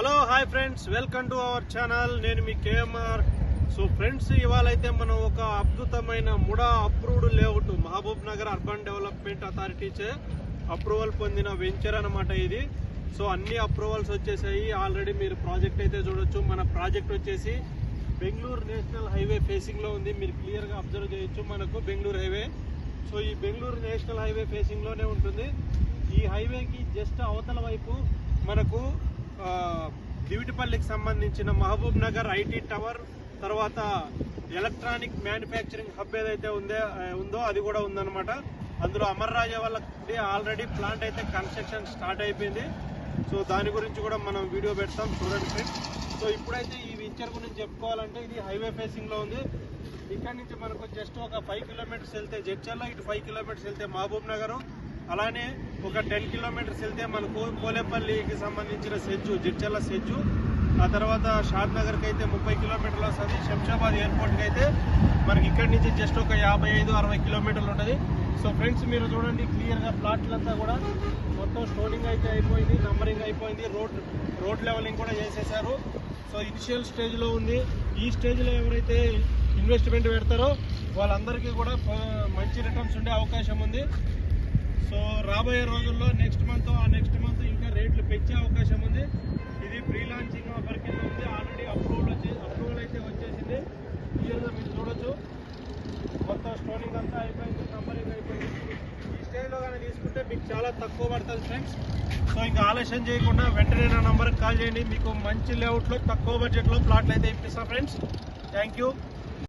Hello hi friends welcome to our channel నేను మీ KMR so friends ఇవాళ అయితే మనం ఒక అద్భుతమైన MUDA approved layout Mahabubnagar urban development అథారిటీచే అప్రూవల్ పొందిన వెంచర్ అనమాట ఇది. సో అన్ని అప్రూవల్స్ వచ్చేసాయి. ఆల్రెడీ మీరు ప్రాజెక్ట్ అయితే చూడొచ్చు. మన ప్రాజెక్ట్ వచ్చేసి బెంగళూరు నేషనల్ హైవే ఫేసింగ్లో ఉంది. మీరు క్లియర్గా అబ్జర్వ్ చేయొచ్చు మనకు బెంగళూరు హైవే సో ఈ బెంగళూరు నేషనల్ హైవే ఫేసింగ్లోనే ఉంటుంది. ఈ హైవేకి జస్ట్ అవతల వైపు మనకు దివిటిపల్లికి సంబంధించిన మహబూబ్ నగర్ ఐటీ టవర్ తర్వాత ఎలక్ట్రానిక్ మ్యానుఫ్యాక్చరింగ్ హబ్ ఏదైతే ఉందే ఉందో అది కూడా ఉందన్నమాట. అందులో అమర్ రాజా వాళ్ళకి ఆల్రెడీ ప్లాంట్ అయితే కన్స్ట్రక్షన్ స్టార్ట్ అయిపోయింది. సో దాని గురించి కూడా మనం వీడియో పెడతాం చూడండి ఫ్రెండ్స్. సో ఇప్పుడైతే ఈ వెంచర్ గురించి చెప్పుకోవాలంటే ఇది హైవే ఫేసింగ్లో ఉంది. ఇక్కడ నుంచి మనకు జస్ట్ ఒక ఫైవ్ కిలోమీటర్స్ వెళ్తే జడ్చర్ల ఇటు ఫైవ్ కిలోమీటర్స్ వెళ్తే మహబూబ్ నగర్. అలానే ఒక టెన్ కిలోమీటర్స్ వెళ్తే మనకు కోలేపల్లికి సంబంధించిన సెజ్జు జడ్చర్ల సెజ్జు ఆ తర్వాత షాద్ నగర్కి అయితే ముప్పై కిలోమీటర్లు వస్తుంది శంషాబాద్ ఎయిర్పోర్ట్కి అయితే మనకి ఇక్కడి నుంచి జస్ట్ ఒక యాభై ఐదు అరవై కిలోమీటర్లు ఉంటుంది. సో ఫ్రెండ్స్ మీరు చూడండి క్లియర్గా ప్లాట్లంతా కూడా. మొత్తం స్టోనింగ్ అయితే అయిపోయింది నంబరింగ్ అయిపోయింది రోడ్ రోడ్ లెవెలింగ్ కూడా చేసేసారు. సో ఇనిషియల్ స్టేజ్లో ఉంది. ఈ స్టేజ్లో ఎవరైతే ఇన్వెస్ట్మెంట్ పెడతారో వాళ్ళందరికీ కూడా మంచి రిటర్న్స్ ఉండే అవకాశం ఉంది. సో రాబోయే రోజుల్లో నెక్స్ట్ మంత్ ఆ నెక్స్ట్ మంత్ ఇంకా రేట్లు పెంచే అవకాశం ఉంది. ఇది ప్రీ లాంచింగ్ ఆఫర్ కింద ఉంది. ఆల్రెడీ అప్రూవల్ వచ్చే అప్రూవల్ అయితే వచ్చేసింది. క్లియర్గా మీరు చూడొచ్చు. మొత్తం స్టోనింగ్ అంతా అయిపోయింది. నంబరింగ్ అయిపోయింది. ఈ స్టేజ్లో కానీ తీసుకుంటే మీకు చాలా తక్కువ పడుతుంది ఫ్రెండ్స్ సో ఇంకా ఆలస్యం చేయకుండా వెంటనే నా నంబర్కి కాల్ చేయండి. మీకు మంచి లేఅవుట్లో తక్కువ బడ్జెట్లో ప్లాట్లు అయితే ఇప్పిస్తాం ఫ్రెండ్స్ థ్యాంక్ యూ